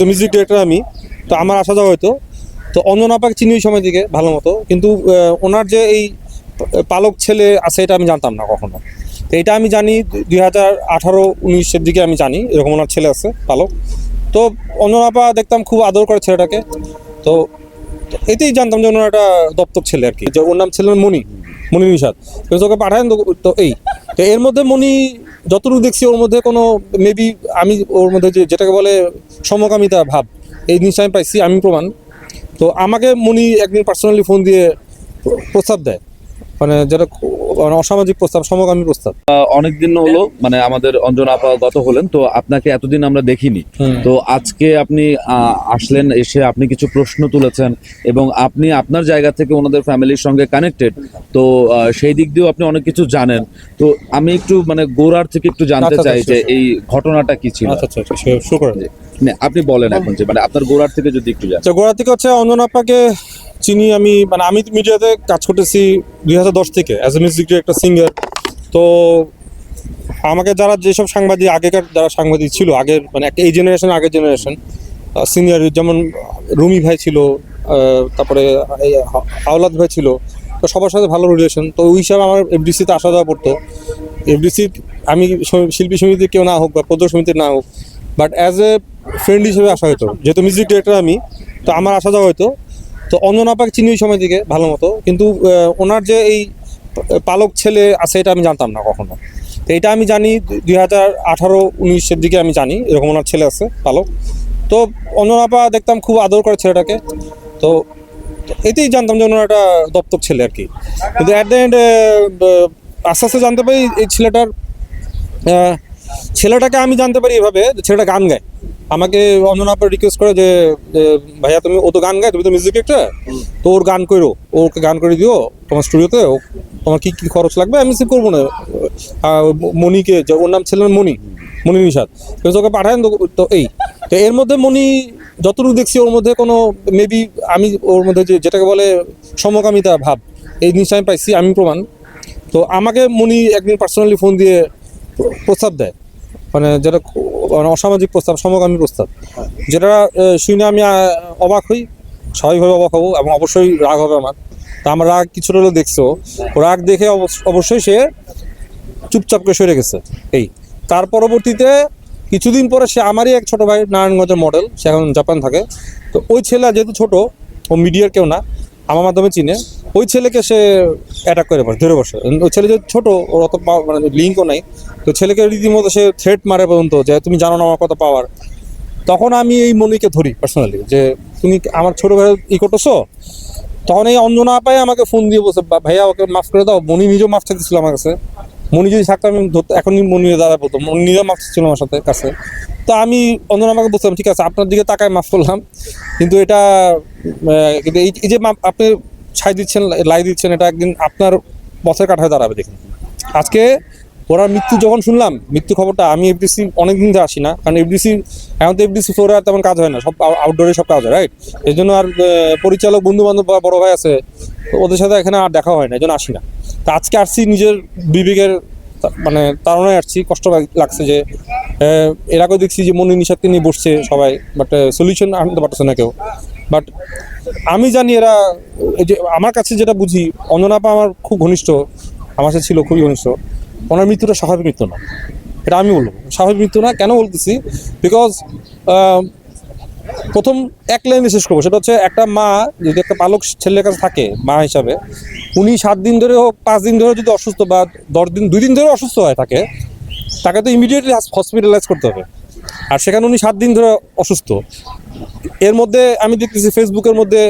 তো music director আমি, তো আমার আসা যাওয়া হয়তো। তো অঞ্জনা পাক চিনি ওই সময় থেকে, ভালো মতো। কিন্তু ওনার যে এই পালক ছেলে আছে, এটা আমি জানতাম না কখনো। তো এটা আমি জানি দুই হাজার আঠারো, উনিশের দিকে আমি জানি, এরকম ওনার ছেলে আছে, পালক। তো অঞ্জনা পা দেখতাম খুব আদর করে ছেলেটাকে। তো এতেই জানতাম যে ওনার একটা দপ্তর ছেলে আর কি। যে ওর নাম ছিল মণি মণি নিষাদ তো তোকে পাঠায় তো এই। তো এর মধ্যে মণি যতটুকু দেখছি ওর মধ্যে কোনো মেবি আমি ওর মধ্যে যে, যেটাকে বলে সমকামিতা ভাব, এই জিনিসটা আমি পাইছি, আমি প্রমাণ। তো আমাকে মনি একদিন পার্সোনালি ফোন দিয়ে প্রস্তাব দেয়। মানে যেটা অসামাজিক প্রস্তাব সমকামী প্রস্তাব। অনেক দিন হলো মানে আমাদের অঞ্জনা আপা গত হলেন তো আপনাকে এতদিন আমরা দেখিনি। তো আজকে আপনি আসলেন এসে আপনি কিছু প্রশ্ন তুলেছেন এবং আপনি আপনার জায়গা থেকে ওনাদের ফ্যামিলির সঙ্গে কানেক্টেড তো সেই দিক দিয়েও আপনি অনেক কিছু জানেন। তো আমি একটু মানে গোড়ার থেকে একটু জানতে আচ্ছা, চাই আচ্ছা, যে এই ঘটনাটা কি ছিল? আচ্ছা আচ্ছা আচ্ছা মানে আপনি বলেন এখন যে মানে আপনার গোড়ার থেকে যদি একটু জানেন আচ্ছা গোড়া থেকে হচ্ছে অঞ্জন আপাকে চিনি আমি মানে আমি মিডিয়াতে কাজ করতেছি দুই হাজার দশ থেকে অ্যাজ এ মিউজিক একটা সিঙ্গার তো আমাকে যারা যেসব সাংবাদিক, আগেকার যারা সাংবাদিক ছিল, আগের মানে একটা এই জেনারেশন আগের জেনারেশন সিনিয়র যেমন রুমি ভাই ছিল তারপরে আওলাদ ভাই ছিল, তো সবার সাথে ভালো রিলেশন তো ওই হিসাবে আমার এফডিসিতে আসা যাওয়া পড়তো এফডিসি আমি শিল্পী সমিতির কেউ না হোক বা প্রযোজক সমিতির না হোক বাট অ্যাজ এ ফ্রেন্ড হিসেবে আসা হতো যেহেতু মিউজিক ডিরেক্টর আমি, তো আমার আসা যাওয়া হতো তো অঞ্জনা পাক চিনি ওই সময় থেকে ভালো মতো, কিন্তু ওনার যে এই পালক ছেলে আছে এটা আমি জানতাম না কখনো। তো এটা আমি জানি, দুই হাজার আঠারো, উনিশের দিকে আমি জানি, এরকম ওনার ছেলে আছে, পালক। তো অঞ্জনা পা দেখতাম খুব আদর করে ছেলেটাকে। তো এতেই জানতাম যে ওনার একটা দপ্তর ছেলে আর কি। কিন্তু অ্যাট দ্য এন্ড আস্তে আস্তে জানতে পারি এই ছেলেটার ছেলেটাকে আমি জানতে পারি এভাবে ছেলেটা গান গায়। আমাকে অঞ্জনা আপা রিকোয়েস্ট করে যে ভাইয়া, তুমি, ও তো গান গায়, তুমি তো মিউজিক একটা তো ওর গান করো, ওকে গান করে দিও, তোমার স্টুডিওতে তোমার কি কি খরচ লাগবে? আমি সে করব না। যে, ওর নাম ছিল মণি মণি নিষাদ। তোকে পাঠায়, তো এই, তো এর মধ্যে মণি, যতটুকু দেখছি, ওর মধ্যে কোনো মেবি আমি, ওর মধ্যে যে, যেটাকে বলে সমকামিতা ভাব, এই জিনিসটা আমি পাইছি, আমি প্রমাণ। তো আমাকে মণি একদিন পার্সোনালি ফোন দিয়ে প্রস্তাব দেয়। মানে যেটা মানে অসামাজিক প্রস্তাব, সমকামী প্রস্তাব। যেটা শুনে আমি অবাক হই। স্বাভাবিকভাবে অবাক হব এবং অবশ্যই রাগ হবে আমার। তা আমার রাগ কিছুটা হলেও দেখছ। রাগ দেখে অবশ্য- অবশ্যই সে চুপচাপ করে সরে গেছে। এই, তার পরবর্তীতে কিছুদিন পরে সে আমারই এক ছোট ভাই, নারায়ণগঞ্জের মডেল সে এখন জাপান থাকে। তো ওই ছেলে যেহেতু ছোট, ও মিডিয়ার কেউ না, আমার মাধ্যমে চিনে। ওই ছেলেকে সে অ্যাটাক করে বসে ধরে বসে। ওই ছেলে যে ছোট, ওর অত মানে লিঙ্কও নাই। তো ছেলেকে রীতিমতো সে থ্রেট মারে পর্যন্ত যে, তুমি জানো না আমার কত পাওয়ার তখন আমি এই মনিকে ধরি পার্সোনালি যে, তুমি আমার ছোট ভাই ই করতেছো? তখন এই অঞ্জনা আপাই আমাকে ফোন দিয়ে বলছে, "বা- ভাইয়া, ওকে মাফ করে দাও, মনি নিজেও মাফ চাইতেছিল আমার কাছে। মনি যদি থাকতো, আমি এখনই মনি দ্বারা বলতো, মনি নিজেও মাফ ছিল আমার সাথে কাছে। তো আমি অঞ্জনা আমাকে বলছিলাম, ঠিক আছে, আপনার দিকে তাকায় মাফ করলাম। কিন্তু এটা কিন্তু এই যে আপনি ছাই দিচ্ছেন, লাই দিচ্ছেন, এটা একদিন আপনার বছর কাঠায় দাঁড়াবে দেখুন। আজকে ওরা মৃত্যু যখন শুনলাম, মৃত্যু খবরটা, আমি এফডিসি অনেকদিন ধরে আসি না, কারণ এফডিসি এখন তো এফডিসি ফ্লোরে আর তেমন কাজ হয় না, সব আউটডোরে সব কাজ হয় রাইট এই জন্য আর পরিচালক বন্ধু বান্ধব বা বড় ভাই আছে, ওদের সাথে এখানে আর দেখা হয় না এই জন্য আসি না। তা আজকে আসছি নিজের বিবেকের মানে তারণায় আসছি, কষ্ট লাগছে যে এর আগেও দেখছি যে মনে নিষাদকে নিয়ে বসছে সবাই বাট সলিউশন আনতে পারতেছে না কেউ। বাট আমি জানি এরা যে আমার কাছে যেটা বুঝি, অঞ্জনাপা আমার খুব ঘনিষ্ঠ, আমার সাথে ছিল খুবই ঘনিষ্ঠ, ওনার মৃত্যুটা স্বাভাবিক মৃত্যু না। এটা আমি বলব। স্বাভাবিক মৃত্যু না, কেন বলতেছি? বিকজ প্রথম এক লাইনে শেষ করব। সেটা হচ্ছে একটা মা, যদি একটা পালক ছেলের কাছে থাকে, মা হিসাবে, উনি সাত দিন ধরে হোক, পাঁচ দিন ধরে যদি অসুস্থ বা দশ দিন, দুই দিন ধরে অসুস্থ হয় থাকে, তাকে তো ইমিডিয়েটলি হসপিটালাইজ করতে হবে। আর সেখানে উনি সাত দিন ধরে অসুস্থ। এর মধ্যে আমি দেখতেছি ফেসবুকের মধ্যে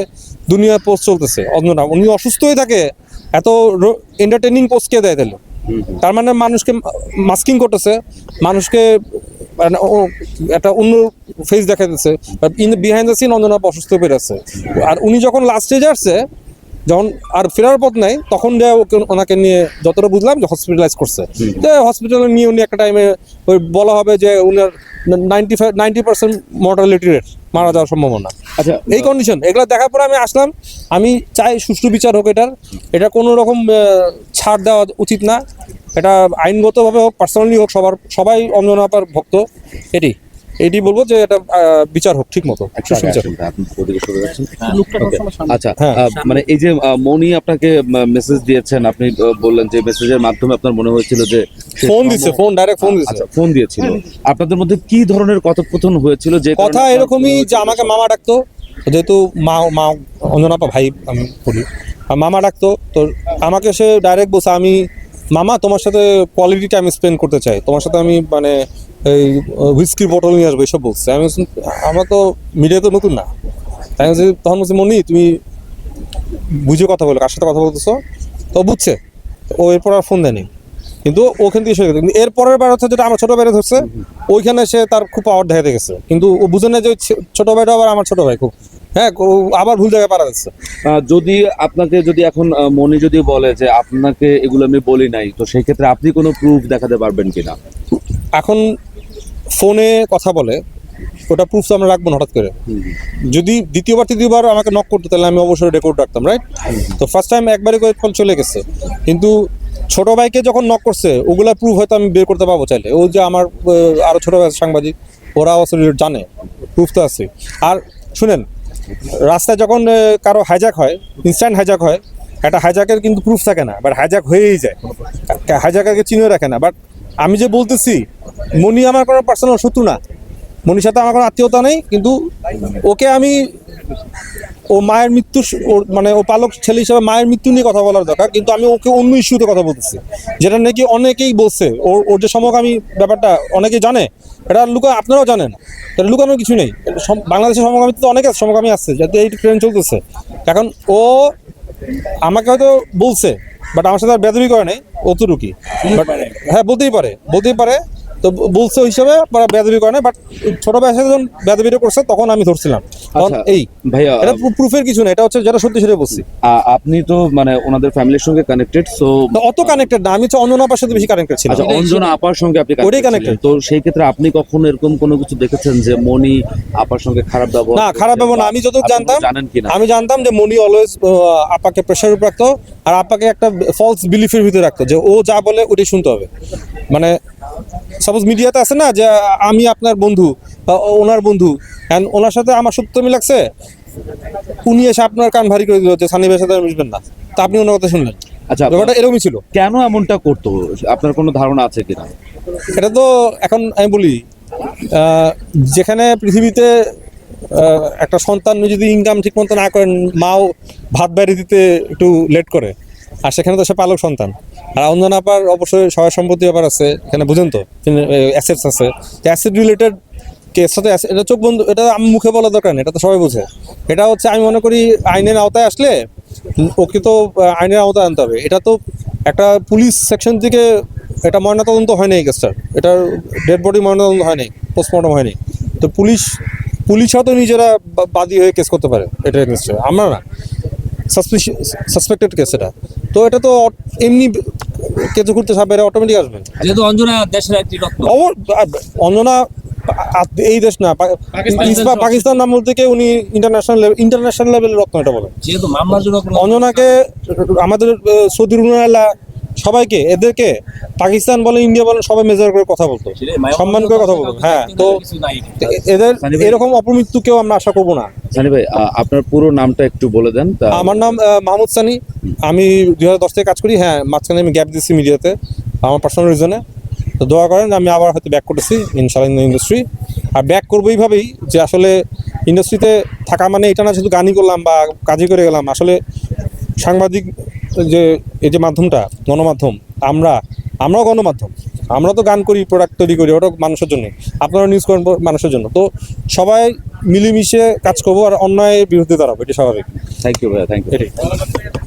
দুনিয়া পোস্ট চলতেছে। অন্যরা উনি অসুস্থ হয়ে থাকে, এত এন্টারটেনিং পোস্ট কে দেয় তাহলে। তার মানে মানুষকে মাস্কিং করতেছে মানুষকে মানে ও একটা অন্য face দেখাতেছে in behind the scene Anjana অসুস্থ বেরোচ্ছে আর উনি যখন লাস্ট স্টেজে আসছে যখন আর ফেরার পথ নাই তখন যে ওকে ওনাকে নিয়ে যতটা বুঝলাম যে হসপিটালাইজ করছে। তো হসপিটালে নিয়ে উনি একটা টাইমে ওই বলা হবে যে উনার ninety five ninety percent mortality rate মারা যাওয়ার সম্ভাবনা। আচ্ছা এই কন্ডিশন এগুলো দেখার পরে আমি আসলাম আমি চাই সুষ্ঠু বিচার হোক এটার। এটা কোনো রকম ছাড় দেওয়া উচিত না। এটা আইনগতভাবে হোক পার্সোনালি হোক সবার সবাই অঞ্জনাপার ভক্ত এটি এটি বলব যে এটা বিচার হোক ঠিক মতো যাচ্ছেন। Okay. আচ্ছা হ্যাঁ। মানে এই যে মনি আপনাকে মেসেজ দিয়েছেন আপনি বললেন যে মেসেজের মাধ্যমে আপনার মনে হয়েছিল যে ফোন দিছে ফোন ডাইরেক্ট ফোন দিছে আচ্ছা ফোন দিয়েছিল আপনাদের মধ্যে কি ধরনের কথোপকথন হয়েছিল যে কথা এরকমই যে আমাকে মামা ডাকতো যেহেতু মা মা অঞ্জনাপা ভাই আমি বলি মামা ডাকতো তো আমাকে সে ডাইরেক্ট বলছে আমি মামা তোমার সাথে কোয়ালিটি টাইম স্পেন্ড করতে চাই। তোমার সাথে আমি মানে এই হুইস্কির বোতল নিয়ে আসব এসব বলছে। আমি আমরা তো মিডিয়া তো নতুন না। তাই বলছি, তখন বলছি মনি তুমি বুঝে কথা বলো কার সাথে কথা বলতেছো? তো বুঝছে। ও এরপর আর ফোন দেয়নি। কিন্তু ওখান থেকে সরে কিন্তু এরপরের বার হচ্ছে যেটা আমার ছোট ভাইরা ধরছে ওইখানে সে তার খুব পাওয়ার দেখাতে গেছে। কিন্তু ও বুঝে না যে ছোট ভাইটা আবার আমার ছোট ভাই খুব। হ্যাঁ আবার ভুল জায়গায় পারা যাচ্ছে। যদি আপনাকে যদি এখন মনি যদি বলে যে আপনাকে এগুলো আমি বলি নাই তো সেই ক্ষেত্রে আপনি কোনো প্রুফ দেখাতে পারবেন কিনা? এখন ফোনে কথা বলে ওটা প্রুফ তো আমরা রাখব হঠাৎ করে। যদি দ্বিতীয়বার তৃতীয়বার আমাকে নক করতো তাহলে আমি অবশ্যই রেকর্ড রাখতাম রাইট তো ফার্স্ট টাইম একবারে করে ফল চলে গেছে। কিন্তু ছোট ভাইকে যখন নক করছে ওগুলা প্রুফ হয়তো আমি বের করতে পারব চাইলে। ও যে আমার আহ, আরও ছোট ভাই সাংবাদিক ওরা আসলে জানে প্রুফ তো আছে। আর শুনেন রাস্তায় যখন কারও হাইজ্যাক হয় ইনস্ট্যান্ট হাইজ্যাক হয়, একটা হাইজ্যাকের কিন্তু প্রুফ থাকে না বাট হাইজ্যাক হয়েই যায়। হাইজ্যাকারকে চিনে রাখে না বাট আমি যে বলতেছি, মনি আমার কোনো পার্সোনাল শত্রু না। মনির সাথে আমার কোনো আত্মীয়তা নেই, কিন্তু ওকে আমি ও মায়ের মৃত্যু মানে ও পালক ছেলে হিসেবে মায়ের মৃত্যু নিয়ে কথা বলার দরকার কিন্তু আমি ওকে অন্য ইস্যুতে কথা বলতেছি যেটা নাকি অনেকেই বলছে ওর ওর যে সমকামী ব্যাপারটা অনেকেই জানে এটা লুকা আপনারাও জানেন এটা লুকানোর কিছু নেই বাংলাদেশের সমকামী তো অনেক আছে সমকামী আছে যাতে এই ট্রেন চলতেছে এখন ও আমাকে হয়তো বলছে বাট আমার সাথে আর বেদবি করে নাই অতটুকুই বাট হ্যাঁ বলতেই পারে বলতেই পারে তো বলছে ওই হিসাবে বেদবি করে না বাট ছোট সাথে যখন বেদবিটা করছে তখন আমি ধরছিলাম। আচ্ছা, এই ভাইয়া এটা প্রুফের কিছু না এটা হচ্ছে যেটা সত্যি সেটা বলছি। আপনি তো মানে ওনাদের ফ্যামিলির সঙ্গে কানেক্টেড সো অত কানেক্টেড না আমি তো হচ্ছে অন্যনাপার সাথে বেশি কানেক্টেড ছিলাম। আচ্ছা অঞ্জনা আপার সঙ্গে আপনি ওটাই connected। তো সেই ক্ষেত্রে আপনি কখনো এরকম কোনো কিছু দেখেছেন যে মনি আপার সঙ্গে খারাপ ব্যবহার না খারাপ ব্যাপার না আমি যতটুকু জানতাম আমি জানতাম যে মনি অলওয়েজ আপাকে প্রেশার উপর রাখতো। আর আপাকে একটা ফলস বিলিফের ভিতরে রাখতো যে ও যা বলে ওটাই শুনতে হবে। মানে সাপোজ মিডিয়াতে আছে না যে আমি আপনার বন্ধু বা ওনার বন্ধু অ্যান্ড ওনার সাথে আমার সত্য মিল লাগছে উনি এসে আপনার কান ভারী করে দিল যে সানি ভাইয়ের সাথে মিশবেন না। তা আপনি ওনার কথা শুনলেন। আচ্ছা ব্যাপারটা এরকমই ছিল। কেন এমনটা করতো? আপনার কোনো ধারণা আছে কিনা? এটা তো এখন আমি বলি যেখানে পৃথিবীতে একটা সন্তান যদি ইনকাম ঠিক মতো না করেন, মাও ভাত বাইরে দিতে একটু লেট করে। আর সেখানে তো সে পালক সন্তান। আর অঞ্জনা আপার অবশ্যই সহায় সম্পত্তি ব্যাপার আছে, এখানে বুঝেন তো অ্যাসেটস আছে। অ্যাসেট রিলেটেড কেস সাথে asset- এটা চোখ বন্ধু, এটা আমি মুখে বলা দরকার নেই, এটা তো সবাই বোঝে। এটা হচ্ছে, আমি মনে করি আইনের আওতায় আসলে ওকে তো আইনের আওতায় আনতে হবে। এটা তো একটা পুলিশ সেকশন থেকে এটা ময়নাতদন্ত হয়নি এই কেসটার এটার ডেড বডি ময়নাতদন্ত হয়নি পোস্টমর্টম হয়নি তো পুলিশ পুলিশও তো নিজেরা বাদী হয়ে কেস করতে পারে এটা আমরা না সাসপেক্টেড কেস এটা। তো এটা তো এমনি কেস করতে সাপেরা অটোমেটিক আসবে। যেহেতু অঞ্জনা দেশের একটি অঞ্জনা এই দেশ না পাকিস্তান নাম বলতে কি উনি ইন্টারন্যাশনাল ইন্টারন্যাশনাল লেভেলের রত্ন এটা বলে যেহেতু মামলার জন্য অঞ্জনাকে আমাদের সৌদি রুনাল্লাহ সবাইকে এদেরকে পাকিস্তান বলে ইন্ডিয়া বলেন সবাই মেজার করে কথা বলতো। সম্মান করে কথা বলতো। হ্যাঁ তো এদের এরকম অপমৃত্যু কেউ আমরা আশা করব না। সানি ভাই আপনার পুরো নামটা একটু বলে দেন তা আমার নাম মাহমুদ সানি। আমি দুই হাজার দশ থেকে কাজ করি। হ্যাঁ মাঝখানে আমি গ্যাপ দিচ্ছি মিডিয়াতে আমার পার্সোনাল রিজনে তো দোয়া করেন আমি আবার হয়তো ব্যাক করতেছি ইনশাল্লাহ ইন্ডাস্ট্রি আর ব্যাক করব এইভাবেই যে আসলে ইন্ডাস্ট্রিতে থাকা মানে এটা না শুধু গানই করলাম বা কাজই করে গেলাম। আসলে সাংবাদিক যে এই যে মাধ্যমটা গণমাধ্যম আমরা আমরাও গণমাধ্যম। আমরা তো গান করি প্রোডাক্ট তৈরি করি ওটা মানুষের জন্য। আপনারা নিউজ করেন মানুষের জন্য। তো সবাই মিলেমিশে কাজ করব আর অন্যায়ের বিরুদ্ধে দাঁড়াবো এটি স্বাভাবিক। থ্যাংক ইউ ভাইয়া থ্যাংক ইউ